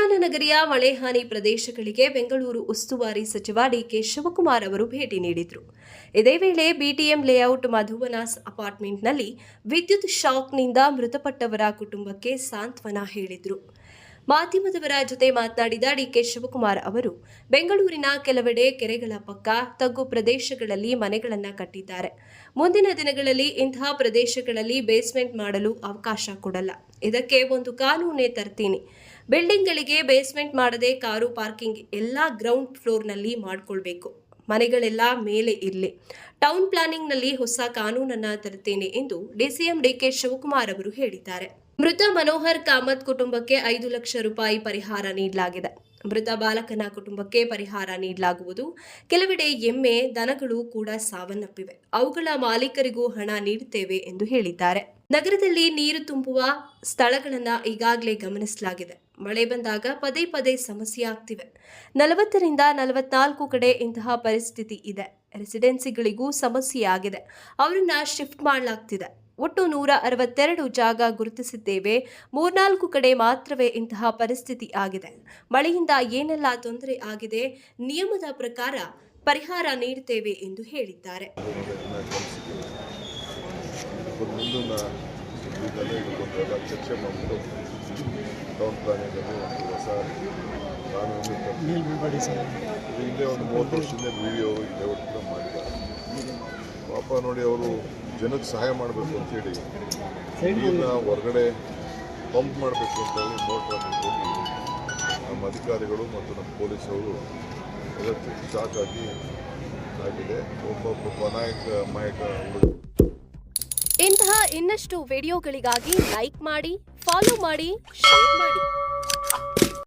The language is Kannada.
ಉದ್ಯಾನ ಮಳೆಹಾನಿ ಮಳೆ ಹಾನಿ ಪ್ರದೇಶಗಳಿಗೆ ಬೆಂಗಳೂರು ಉಸ್ತುವಾರಿ ಸಚಿವ ಡಿಕೆ ಶಿವಕುಮಾರ್ ಅವರು ಭೇಟಿ ನೀಡಿದರು. ಇದೇ ವೇಳೆ ಬಿಟಿಎಂ ಲೇಔಟ್ ಮಧುವನಾಸ್ ಅಪಾರ್ಟ್ಮೆಂಟ್ನಲ್ಲಿ ವಿದ್ಯುತ್ ಶಾಕ್ನಿಂದ ಮೃತಪಟ್ಟವರ ಕುಟುಂಬಕ್ಕೆ ಸಾಂತ್ವನ ಹೇಳಿದರು. ಮಾಧ್ಯಮದವರ ಜೊತೆ ಮಾತನಾಡಿದ ಡಿಕೆ ಶಿವಕುಮಾರ್ ಅವರು, ಬೆಂಗಳೂರಿನ ಕೆಲವೆಡೆ ಕೆರೆಗಳ ಪಕ್ಕ ತಗ್ಗು ಪ್ರದೇಶಗಳಲ್ಲಿ ಮನೆಗಳನ್ನು ಕಟ್ಟಿದ್ದಾರೆ. ಮುಂದಿನ ದಿನಗಳಲ್ಲಿ ಇಂತಹ ಪ್ರದೇಶಗಳಲ್ಲಿ ಬೇಸ್ಮೆಂಟ್ ಮಾಡಲು ಅವಕಾಶ ಕೊಡಲ್ಲ. ಇದಕ್ಕೆ ಒಂದು ಕಾನೂನೇ ತರ್ತೀನಿ. ಬಿಲ್ಡಿಂಗ್ಗಳಿಗೆ ಬೇಸ್ಮೆಂಟ್ ಮಾಡದೆ ಕಾರು ಪಾರ್ಕಿಂಗ್ ಎಲ್ಲ ಗ್ರೌಂಡ್ ಫ್ಲೋರ್ನಲ್ಲಿ ಮಾಡಿಕೊಳ್ಬೇಕು. ಮನೆಗಳೆಲ್ಲ ಮೇಲೆ ಇರಲಿ. ಟೌನ್ ಪ್ಲಾನಿಂಗ್ನಲ್ಲಿ ಹೊಸ ಕಾನೂನನ್ನ ತರುತ್ತೇನೆ ಎಂದು ಡಿಸಿಎಂ ಡಿಕೆ ಶಿವಕುಮಾರ್ ಅವರು ಹೇಳಿದ್ದಾರೆ. ಮೃತ ಮನೋಹರ್ ಕಾಮತ್ ಕುಟುಂಬಕ್ಕೆ ಐದು ಲಕ್ಷ ರೂಪಾಯಿ ಪರಿಹಾರ ನೀಡಲಾಗಿದೆ. ಮೃತ ಬಾಲಕನ ಕುಟುಂಬಕ್ಕೆ ಪರಿಹಾರ ನೀಡಲಾಗುವುದು. ಕೆಲವೆಡೆ ಎಮ್ಮೆ, ದನಗಳು ಕೂಡ ಸಾವನ್ನಪ್ಪಿವೆ. ಅವುಗಳ ಮಾಲೀಕರಿಗೂ ಹಣ ನೀಡುತ್ತೇವೆ ಎಂದು ಹೇಳಿದ್ದಾರೆ. ನಗರದಲ್ಲಿ ನೀರು ತುಂಬುವ ಸ್ಥಳಗಳನ್ನು ಈಗಾಗಲೇ ಗಮನಿಸಲಾಗಿದೆ. ಮಳೆ ಬಂದಾಗ ಪದೇ ಪದೇ ಸಮಸ್ಯೆ ಆಗ್ತಿವೆ. ನಲವತ್ತರಿಂದ ನಲವತ್ನಾಲ್ಕು ಕಡೆ ಇಂತಹ ಪರಿಸ್ಥಿತಿ ಇದೆ. ರೆಸಿಡೆನ್ಸಿಗಳಿಗೂ ಸಮಸ್ಯೆ ಆಗಿದೆ. ಅವರನ್ನ ಶಿಫ್ಟ್ ಮಾಡಲಾಗ್ತಿದೆ. ಒಟ್ಟು ನೂರ ಅರವತ್ತೆರಡು ಜಾಗ ಗುರುತಿಸಿದ್ದೇವೆ. ಮೂರ್ನಾಲ್ಕು ಕಡೆ ಮಾತ್ರವೇ ಇಂತಹ ಪರಿಸ್ಥಿತಿ ಆಗಿದೆ. ಮಳೆಯಿಂದ ಏನೆಲ್ಲ ತೊಂದರೆ ಆಗಿದೆ, ನಿಯಮದ ಪ್ರಕಾರ ಪರಿಹಾರ ನೀಡುತ್ತೇವೆ ಎಂದು ಹೇಳಿದ್ದಾರೆ. ಪಾಪ ನೋಡಿ ಅವರು ಜನಕ್ಕೆ ಸಹಾಯ ಮಾಡಬೇಕು ಅಂತೇಳಿ ನೀರನ್ನ ಹೊರಗಡೆ ಪಂಪ್ ಮಾಡಬೇಕು ಅಂತೇಳಿ ಮೋಟರ್ ಹೋಗಿ ನಮ್ಮ ಅಧಿಕಾರಿಗಳು ಮತ್ತು ನಮ್ಮ ಪೊಲೀಸರು ಎಲೆಕ್ಟ್ರಿಕ್ ಶಾಕ್ ಆಗಿ ಆಗಿದೆ. ಒಬ್ಬ ಪನಾಯಕ ನಾಯಕ ಮಾಯಕ ಇಂತಹ ಇನ್ನಷ್ಟು ವಿಡಿಯೋಗಳಿಗಾಗಿ ಲೈಕ್ ಮಾಡಿ ಫಾಲೋ ಮಾಡಿ ಶೇರ್ ಮಾಡಿ.